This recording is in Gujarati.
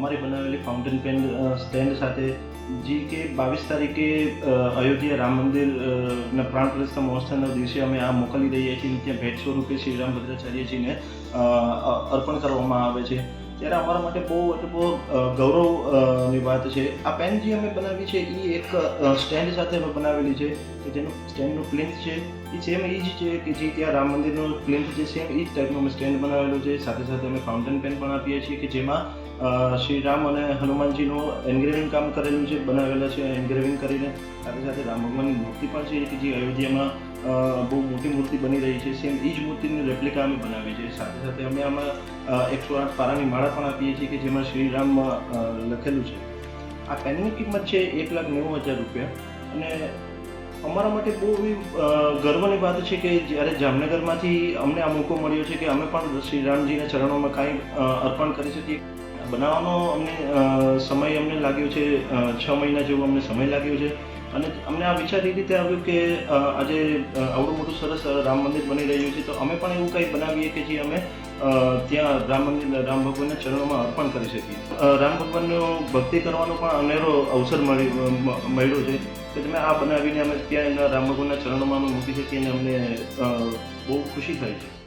અમારી બનાવેલી ફાઉન્ટેન પેન સ્ટેન્ડ સાથે જે કે બાવીસ તારીખે અયોધ્યા રામ મંદિર અ, ના પ્રાણ પ્રતિષ્ઠા મહોત્સવના દિવસે અમે આ મોકલી દઈએ છીએ. ત્યાં ભેટ સ્વરૂપે શ્રી રામ ભદ્રાચાર્યજીને અર્પણ કરવામાં આવે છે. ત્યારે અમારા માટે બહુ એટલે બહુ અ, ગૌરવની વાત છે. આ પેન જે અમે બનાવી છે એ એક સ્ટેન્ડ સાથે અમે બનાવેલી છે. કે જેનું સ્ટેન્ડનું પ્લિન્થ છે. એ સેમ એ જ છે કે જે ત્યાં રામ મંદિરનું પ્લિન્થ છે સેમ એ જ ટાઈપનું અમે સ્ટેન્ડ બનાવેલું છે. સાથે સાથે અમે ફાઉન્ટેન પેન પણ આપીએ છીએ કે જેમાં શ્રી રામ અને હનુમાનજીનું એન્ગ્રેવિંગ કામ કરેલું છે, બનાવેલા છે એન્ગ્રેવિંગ કરીને. સાથે સાથે રામ ભગવાનની મૂર્તિ પણ છે કે જે અયોધ્યામાં બહુ મોટી મૂર્તિ બની રહી છે. સેમ એ જ મૂર્તિની રેપ્લિકા અમે બનાવી છે સાથે સાથે અમે આમાં એકસો આઠ પારાની માળા પણ આપીએ છીએ કે જેમાં શ્રીરામ લખેલું છે. આ પેનની કિંમત છે એક લાખ નેવું હજાર રૂપિયા. અને અમારા માટે બહુ એવી ગર્વની વાત છે કે જ્યારે જામનગરમાંથી અમને આ મોકો મળ્યો છે કે અમે પણ શ્રી રામજીના ચરણોમાં કાંઈ અર્પણ કરી શકીએ. બનાવવાનો અમને સમય અમને લાગ્યો છે છ મહિના જેવો અમને સમય લાગ્યો છે. અને અમને આ વિચાર એ રીતે આવ્યો કે આજે આવડું મોટું સરસ રામ મંદિર બની રહ્યું છે, તો અમે પણ એવું કંઈ બનાવીએ કે જે અમે ત્યાં રામ મંદિર, રામ ભગવાનના ચરણોમાં અર્પણ કરી શકીએ. રામ ભગવાનનો ભક્તિ કરવાનો પણ અનેરો અવસર મળી મળ્યો છે. કે તમે આ બનાવીને અમે ત્યાં એના રામ ભગવાનના ચરણોમાં અમે મૂકી શકીએ અને અમને બહુ ખુશી થાય છે.